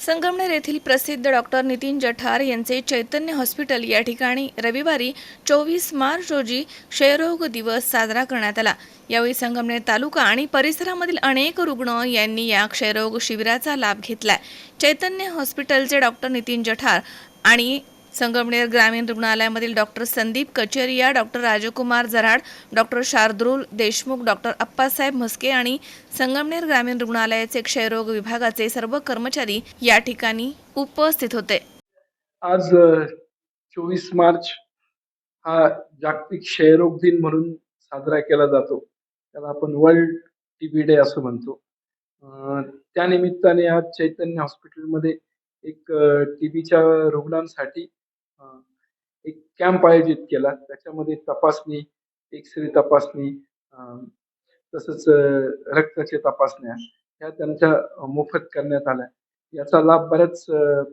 संगमनेर येथील प्रसिद्ध डॉक्टर नितीन जठार यांचे चैतन्य हॉस्पिटल या ठिकाणी रविवारी चोवीस मार्च रोजी क्षयरोग दिवस साजरा करण्यात आला. यावेळी संगमनेर तालुका आणि परिसरामधील अनेक रुग्ण यांनी या क्षयरोग शिबिराचा लाभ घेतलाय. चैतन्य हॉस्पिटलचे डॉक्टर नितीन जठार आणि संगमनेर ग्रामीण रुग्णालयामधील doctor Sandeep Kacheriya doctor Rajkumar Jarad doctor Shardul Deshmukh doctor Appasaheb Mhaske आणि संगमनेर ग्रामीण रुग्णालयाचे क्षयरोग विभागाचे सर्व कर्मचारी या ठिकाणी उपस्थित होते. आज चोवीस मार्च हा जागतिक क्षयरोग दिन म्हणून साजरा केला जातो. त्याला आपण वर्ल्ड टीबी डे असं म्हणतो. त्यानिमित्ताने आज चैतन्य हॉस्पिटलमध्ये एक टीबीच्या रुग्णांसाठी एक कॅम्प आयोजित केला. त्याच्यामध्ये तपासणी एक्सरे तपासणी तसंच रक्ताच्या तपासण्या ह्या त्यांच्या मोफत करण्यात आल्या. याचा लाभ बऱ्याच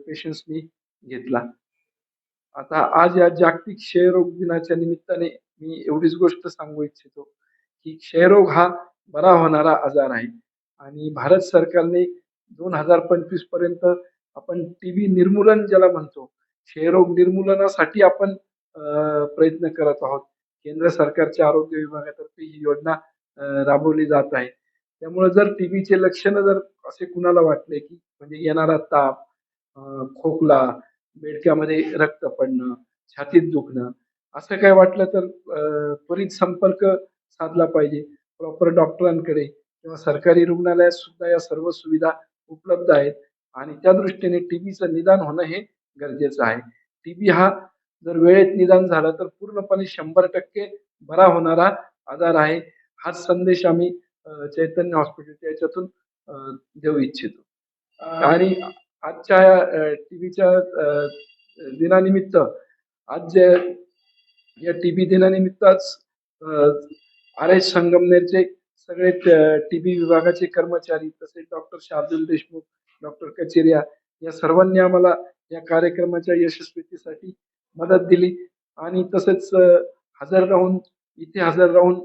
पेशंट्सनी घेतला. आता आज या जागतिक क्षयरोग दिनाच्या निमित्ताने मी एवढीच गोष्ट सांगू इच्छितो की क्षयरोग हा बरा होणारा आजार आहे. आणि भारत सरकारने दोन हजार पंचवीसपर्यंत आपण टीबी निर्मूलन ज्याला म्हणतो क्षयरोग निर्मूलनासाठी आपण प्रयत्न करत आहोत. केंद्र सरकारच्या आरोग्य विभागातर्फे ही योजना राबवली जात आहे. त्यामुळे जर टीबीचे लक्षणं जर असे कुणाला वाटले की म्हणजे येणारा ताप खोकला बेडक्यामध्ये रक्त पडणं छातीत दुखणं असं काय वाटलं तर त्वरित संपर्क साधला पाहिजे. प्रॉपर डॉक्टरांकडे किंवा सरकारी रुग्णालयात सुद्धा या सर्व सुविधा उपलब्ध आहेत. आणि त्या दृष्टीने टीबीचं निदान होणं हे गरजेचं आहे. टीबी हा जर वेळेत निदान झालं तर पूर्णपणे शंभर टक्के बरा होणारा आजार आहे. हाच संदेश आम्ही चैतन्य हॉस्पिटलच्या याच्यातून देऊ इच्छितो. आणि आजच्या टीबीच्या दिनानिमित्त आज जे या टीबी दिनानिमित्तच आर एस संगमनेरचे सगळे टीबी विभागाचे कर्मचारी तसेच डॉक्टर शार्दुल देशमुख डॉक्टर कचेरिया या सर्वांनी आम्हाला या कार्यक्रमाच्या यशस्वीतेसाठी मदत दिली. आणि तसेच हजर राहून इथे हजर राहून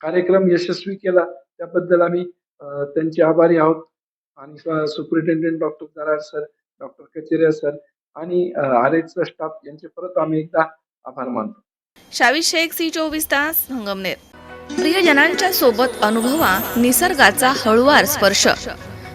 कार्यक्रम यशस्वी केला. त्याबद्दल आम्ही त्यांचे आभारी आहोत. आणि superintendent doctor Darar sir doctor Kacheriya sir आणि आर एचचा स्टाफ यांचे परत आम्ही एकदा आभार मानतो. शावी शेख सी चोवीस तास संगमनेर प्रियजनांच्या सोबत अनुभवा निसर्गाचा हळुवार स्पर्श.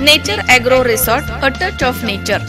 Nature agro resort a touch of nature